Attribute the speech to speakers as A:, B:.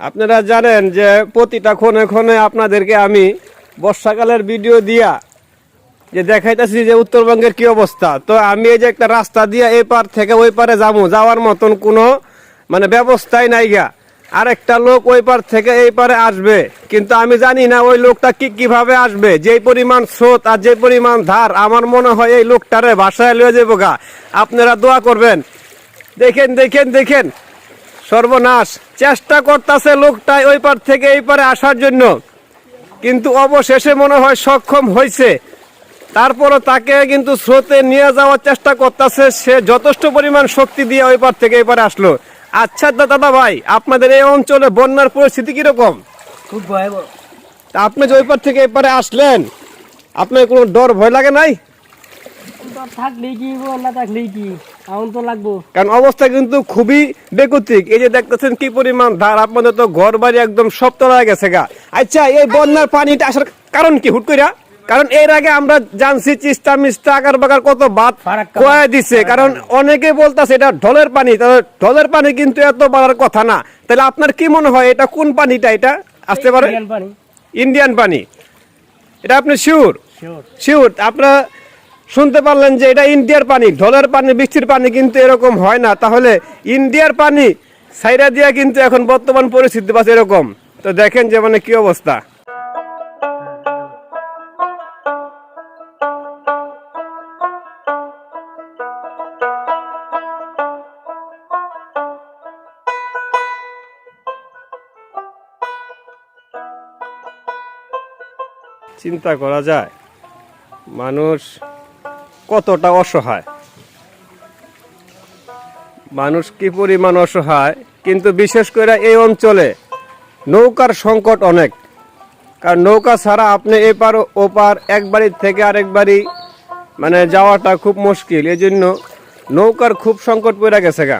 A: আপনারা জানেন যে প্রতিটা ক্ষণে ক্ষণে আপনাদেরকে আমি বর্ষাকালের ভিডিও দিয়া যে দেখাইতেছি যে উত্তরবঙ্গের কি অবস্থা। তো আমি এই যে একটা রাস্তা দিয়ে এই পার থেকে ওই পারে যাব যাওয়ার মতন কোনো মানে ব্যবস্থাই নাই গা। আরেকটা লোক ওই পার থেকে এই পারে আসবে, কিন্তু আমি জানি না ওই লোকটা কি কীভাবে আসবে, যেই পরিমাণ স্রোত আর যে পরিমাণ ধার, আমার মনে হয় এই লোকটারে বাসায় লয়ে যাব গা। আপনারা দোয়া করবেন। দেখেন দেখেন দেখেন। সর্বনাশ। চেষ্টা করতেছে লোকটাই ওই পার থেকে এই পারে আসার জন্য। কিন্তু অবশেষে মনে হয় সক্ষম হয়েছে তারপরও তাকে কিন্তু স্রোতে নিয়ে যাওয়ার চেষ্টা করতেছে। সে যথেষ্ট পরিমাণ শক্তি দিয়ে ওই পার থেকে এই পারে আসলো। আচ্ছা দাদা ভাই আপনাদের এই অঞ্চলে বন্যার পরিস্থিতি কীরকম?
B: খুব ভয়াবহ।
A: তা আপনি যে ওই পার থেকে এই পারে আসলেন আপনার কোনো ডর ভয় লাগে নাই?
B: থাকলেই কি থাকলেই কি?
A: কারণ অবস্থা কিন্তু খুবই বেকুতিক। এই যে দেখতেছেন কি পরিমাণ ধার আপনাদের তো ঘর বাড়ি একদম সব তলায় গেছে গা। আচ্ছা এই বন্যার পানিটা আসার কারণ কি হুট কইরা? কারণ এর আগে আমরা জানছি চিস্তা মিস্তা আকার বাকার কত বাদ কয়ে দিছে। কারণ অনেকে বলতাছে এটা ঢলের পানি। তাহলে ঢলের পানি কিন্তু এত বাড়ার কথা না। তাহলে আপনার কি মনে হয় এটা কোন পানিটা? এটা আসতে পারে
B: ইন্ডিয়ান পানি।
A: এটা আপনি শিওর।
B: শিওর।
A: আপনারা শুনতে পারলেন যে এটা ইন্ডিয়ার পানি, ঢলের পানি বৃষ্টির পানি কিন্তু এরকম হয় না। তাহলে ইন্ডিয়ার পানি সাইরা দিয়া কিন্তু এখন বর্তমান পরিস্থিতি বাস এরকম। তো দেখেন যে মানে কি অবস্থা। চিন্তা করা যায়। মানুষ কতটা অসহায়? মানুষ কি পরিমাণ অসহায়? কিন্তু বিশেষ করে এই অঞ্চলে নৌকার সংকট অনেক। কারণ নৌকা ছাড়া আপনি এপার ওপার, এক বাড়ির থেকে আরেক বাড়ি মানে যাওয়াটা খুব মুশকিল। এই জন্য নৌকার খুব সংকট পড়ে গেছে গা।